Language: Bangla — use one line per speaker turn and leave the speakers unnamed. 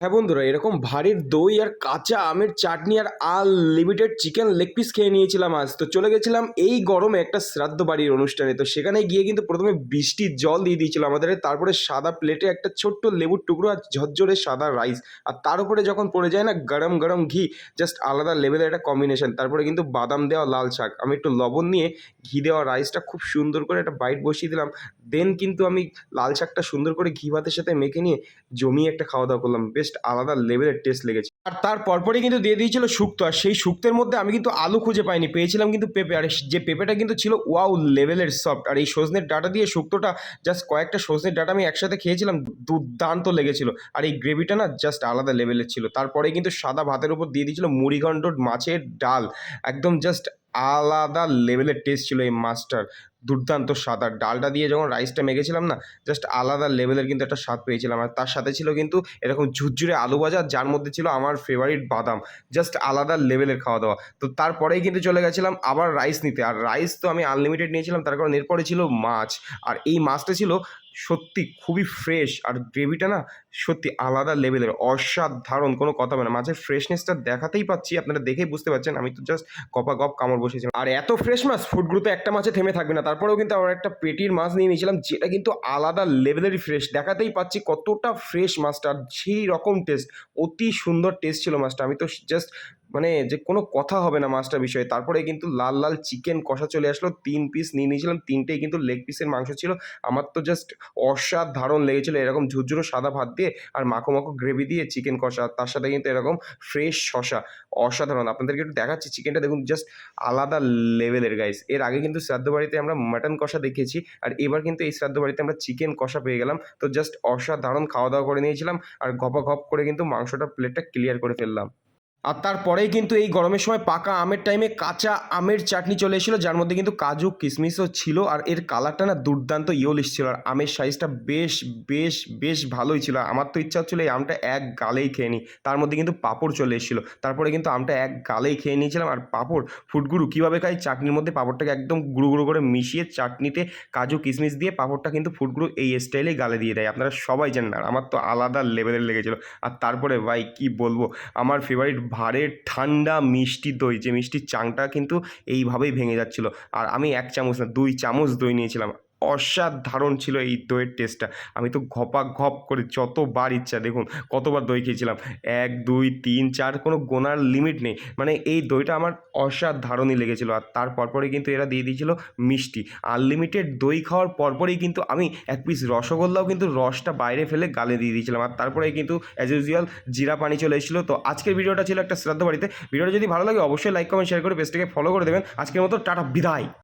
হ্যাঁ বন্ধুরা, এরকম ভারীর দই আর কাঁচা আমের চাটনি আর আনলিমিটেড চিকেন লেগ পিস খেয়ে নিয়েছিলাম আজ। তো চলে গেছিলাম এই গরমে একটা শ্রাদ্ধ বাড়ির অনুষ্ঠানে। তো সেখানে গিয়ে কিন্তু প্রথমে বৃষ্টির জল দিয়ে দিয়েছিল আমাদের, তারপরে সাদা প্লেটে একটা ছোট্ট লেবুর টুকরো আর ঝরঝরে সাদা রাইস আর তার উপরে যখন পড়ে যায় না গরম গরম ঘি জাস্ট আলাদা লেভেলের একটা কম্বিনেশন তারপরে কিন্তু বাদাম দেওয়া লাল শাক। আমি একটু লবণ নিয়ে ঘি দেওয়া রাইসটা খুব সুন্দর করে একটা বাইট বসিয়ে দিলাম। দেন কিন্তু আমি লাল শাকটা সুন্দর করে ঘি ভাতের সাথে মেখে নিয়ে জমিয়ে একটা খাওয়া দাওয়া করলাম। বেস্ট আলাদা লেভেলের টেস্ট লেগেছে। আর তার পরপরই কিন্তু দিয়ে দিয়েছিল শুক্তো। আর সেই শুক্তের মধ্যে আমি কিন্তু আলু খুঁজে পাইনি, পেয়েছিলাম কিন্তু পেঁপে। আর যে পেঁপেটা কিন্তু ছিল, ওয়াও, লেভেলের সফট আর এই সজনের ডাটা দিয়ে শুক্তোটা জাস্ট কয়েকটা সজনের ডাটা আমি একসাথে খেয়েছিলাম, দুর্দান্ত লেগেছিল। আর এই গ্রেভিটা না জাস্ট আলাদা লেভেলের ছিল। তারপরে কিন্তু সাদা ভাতের উপর দিয়ে দিয়েছিল মুড়িঘণ্ট মাছের ডাল। একদম জাস্ট আলাদা লেভেলের টেস্ট ছিল এই মাছটার। দুর্দান্ত স্বাদ। আর ডালটা দিয়ে যখন রাইসটা মেখেছিলাম না জাস্ট আলাদা লেভেলের কিন্তু একটা স্বাদ পেয়েছিলাম। আর তার সাথে ছিল কিন্তু এরকম ঝুরঝুরে আলু ভাজা, যার মধ্যে ছিল আমার ফেভারিট বাদাম জাস্ট আলাদা লেভেলের খাওয়া দাওয়া তো তারপরেই কিন্তু চলে গেছিলাম আবার রাইস নিতে। আর রাইস তো আমি আনলিমিটেড নিয়েছিলাম, তার কারণ এরপরে ছিল মাছ। আর এই মাছটা ছিল সত্যি খুবই ফ্রেশ আর গ্রেভিটা না সত্যি আলাদা লেভেলের অসাধারণ, কোনো কথা না। মাছের ফ্রেশনেসটা দেখাতেই পাচ্ছি, আপনারা দেখেই বুঝতে পারছেন, আমি তো জাস্ট গপা গপ কামড় বসেছিলাম আর এত ফ্রেশ মাছ ফুডগুলোতে একটা মাছে থেমে থাকবে না, তারপরেও কিন্তু আমার একটা পেটির মাছ নিয়ে নিয়েছিলাম, যেটা কিন্তু আলাদা লেভেলেরই ফ্রেশ দেখাতেই পাচ্ছি কতটা ফ্রেশ মাছটা সেই রকম টেস্ট অতি সুন্দর টেস্ট ছিল মাছটা। আমি তো জাস্ট মানে যে কোনো কথা হবে না মাছটা বিষয়ে। তারপরে কিন্তু লাল লাল চিকেন কষা চলে আসলো। তিন পিস নিয়ে নিয়েছিলাম। তিনটেই কিন্তু লেগ পিসের মাংস ছিল। আমার তো জাস্ট অসাধারণ লেগেছিলো এরকম ঝুরঝুরো সাদা ভাত দিয়ে আর মাখো মাখো গ্রেভি দিয়ে চিকেন কষা। তার সাথে কিন্তু এরকম ফ্রেশ শশা অসাধারণ। আপনাদেরকে একটু দেখাচ্ছি চিকেনটা দেখুন জাস্ট আলাদা লেভেলের গাইস এর আগে কিন্তু শ্রাদ্ধ বাড়িতে আমরা মাটন কষা দেখেছি। আর এবার কিন্তু এই শ্রাদ্ধ বাড়িতে আমরা চিকেন কষা পেয়ে গেলাম। তো জাস্ট অসাধারণ খাওয়া দাওয়া করে নিয়েছিলাম। আর গপা ঘপ করে কিন্তু মাংসটা প্লেটটা ক্লিয়ার করে ফেললাম। আর তারপরেই কিন্তু এই গরমের সময় পাকা আমের টাইমে কাঁচা আমের চাটনি চলে এসেছিল, যার মধ্যে কিন্তু কাজু কিশমিশও ছিল আর এর কালারটা না দুর্দান্ত ইয়োলিশ ছিল আর আমের সাইজটা বেশ বেশ বেশ ভালোই ছিল। আমার তো ইচ্ছা হচ্ছিল এই আমটা এক গালেই খেয়ে নিই। তার মধ্যে কিন্তু পাঁপড় চলে এসেছিল। তারপরে কিন্তু আমটা এক গালেই খেয়ে নিয়েছিলাম আর পাঁপড় ফুটগুরু কীভাবে খাই চাটনির মধ্যে পাঁপড়টাকে একদম গুঁড়ো গুঁড়ো করে মিশিয়ে চাটনিতে কাজু কিশমিশ দিয়ে পাঁপড়টা কিন্তু ফুটগুরু এই স্টাইলেই গালে দিয়ে দেয়। আপনারা সবাই জানেন, আর আমার তো আলাদা লেভেলের লেগেছিলো। আর তারপরে ভাই কি বলব? আমার ফেভারিট ভারের ঠান্ডা মিষ্টি দই, যে মিষ্টির চাংটা কিন্তু এইভাবেই ভেঙে যাচ্ছিল। আর আমি এক চামচ না, দুই চামচ দই নিয়েছিলাম। অসাধারণ ছিল এই দইয়ের টেস্টটা আমি তো ঘপা ঘপ করে যতবার ইচ্ছা, দেখুন, কতবার দই খেয়েছিলাম। এক, দুই, তিন, চার, কোনো গোনার লিমিট নেই। মানে এই দইটা আমার অসাধারণই লেগেছিলো। আর তার পরপরই কিন্তু এরা দিয়ে দিয়েছিল মিষ্টি। আনলিমিটেড দই খাওয়ার পরপরেই কিন্তু আমি এক পিস রসগোল্লাও কিন্তু রসটা বাইরে ফেলে গালে দিয়ে দিয়েছিলাম। আর তারপরে কিন্তু অ্যাজ ইউজুয়াল জিরা পানি চলে এসেছিল। তো আজকের ভিডিওটা ছিল একটা শ্রাদ্ধ বাড়িতে ভিডিওটা যদি ভালো লাগে, অবশ্যই লাইক কমেন্ট শেয়ার করে পেজটাকে ফলো করে দেবেন। আজকের মতো টাটা, বিদায়।